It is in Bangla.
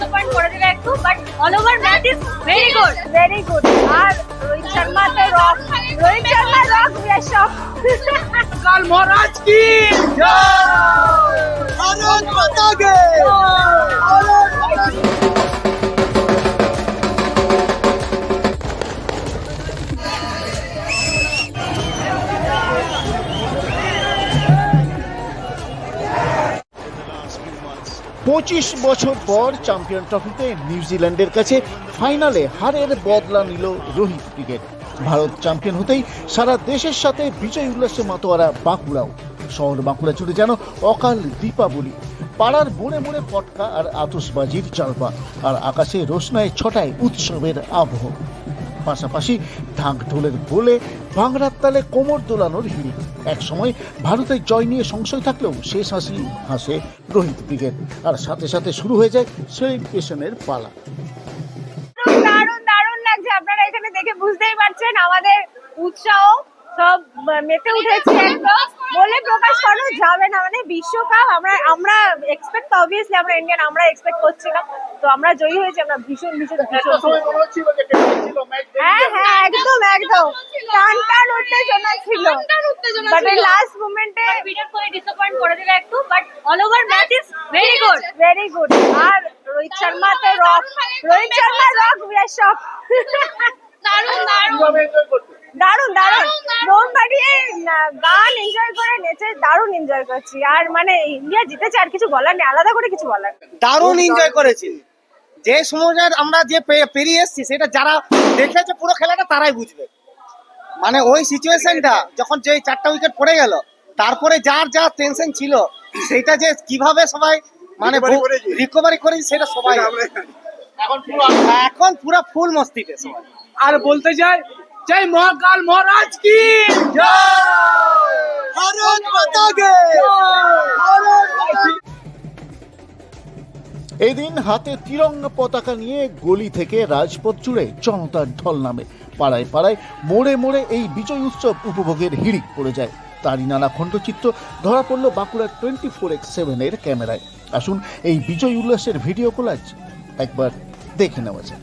তবে লাস্ট মোমেন্টে বিরাট কোহলি ডিসঅ্যাপয়েন্ট করে দিল একটু but all over match is very good very good আর রোহিত শর্মা তো rock Rohit Sharma rock we are shock কাল মহারাজ কি? ভারত মাতা কে পঁচিশ বছর পর চ্যাম্পিয়ন ট্রফিতে নিউজিল্যান্ডের কাছে ফাইনালে হারের বদলা নিল রোহিত ক্রিকেট। ভারত চ্যাম্পিয়ন হতেই সারা দেশের সাথে বিজয় উল্লাসে মাতোয়ারা বাঁকুড়াও। শহর বাঁকুড়া জুড়ে যেন অকাল দীপাবলি। পাড়ার বনে বনে পটকা আর আতসবাজির চালপা। আর আকাশে রোশনায় ছটায় উৎসবের আবহ। পাশাপাশি ঢাক ঢোলের বলে ভাঙড়ার তালে কোমর দোলানোর হিড়ি এক সময় ভারতের জয় নিয়ে সংশয় থাকলেও শেষ হাসি হাসে রোহিত ক্রিকেট আর সাথে সাথে শুরু হয়ে যায় সেলিব্রেশনের পালা। দারুণ দারুণ লাগছে। আপনারা এখানে দেখে বুঝতেই পারছেন আমাদের উৎসাহ সব মেতে উঠেছে। একদম বলে প্রকাশ করানো যাবে না মানে বিশ্বকাপ আমরা আমরা এক্সপেক্ট অবভিয়াসলি আমরা ইন্ডিয়ান আমরা এক্সপেক্ট করছিলাম। তো আমরা জয়ী হয়েছি আমরা ভীষণ ভীষণ ভীষণ হ্যাঁ হ্যাঁ একদম একদম। টান টান উত্তেজনা ছিল। বাট এই লাস্ট মোমেন্টে বিরাট কোহলি ডিসঅ্যাপয়েন্ট করে দিল একটু but all over match is very good very good আর রোহিত শর্মা তো rock Rohit Sharma rock we shock দারুণ দারুণ। দারুণ দারুণ। মন বাড়িয়ে না- গান এনজয় করে নেচে দারুণ এনজয় করছি। আর মানে ইন্ডিয়া জিতেছে আর কিছু বলার নেই। আলাদা করে কিছু বলার নেই। দারুণ এনজয় করেছি। যে সময়ের আমরা যে পেরিয়ে এসেছি সেটা যারা দেখেছে পুরো খেলাটা তারাই বুঝবে। মানে ওই সিচুয়েশনটা যখন যে চারটা উইকেট পড়ে গেল তারপরে যার যা টেনশন ছিল সেটা যে কীভাবে সবাই মানে রিকভারি করেছে। সেটা সবাই এখন পুরো ফুল মস্তিতে সবাই। আর বলতে চাই জয় মহাকাল মহারাজ কি? ভারত এই দিন হাতে তিরঙ্গা পতাকা নিয়ে গলি থেকে রাজপথ জুড়ে জনতার ঢল নামে। পাড়ায় পাড়ায় মোড়ে মোড়ে এই বিজয় উৎসব উপভোগের হিড়িক পড়ে যায়। তারই নানা খণ্ডচিত্র ধরা পড়ল বাঁকুড়ার টোয়েন্টি ফোর এক্স সেভেনের ক্যামেরায়। আসুন এই বিজয় উল্লাসের ভিডিও কোলাজ একবার দেখে নেওয়া যায়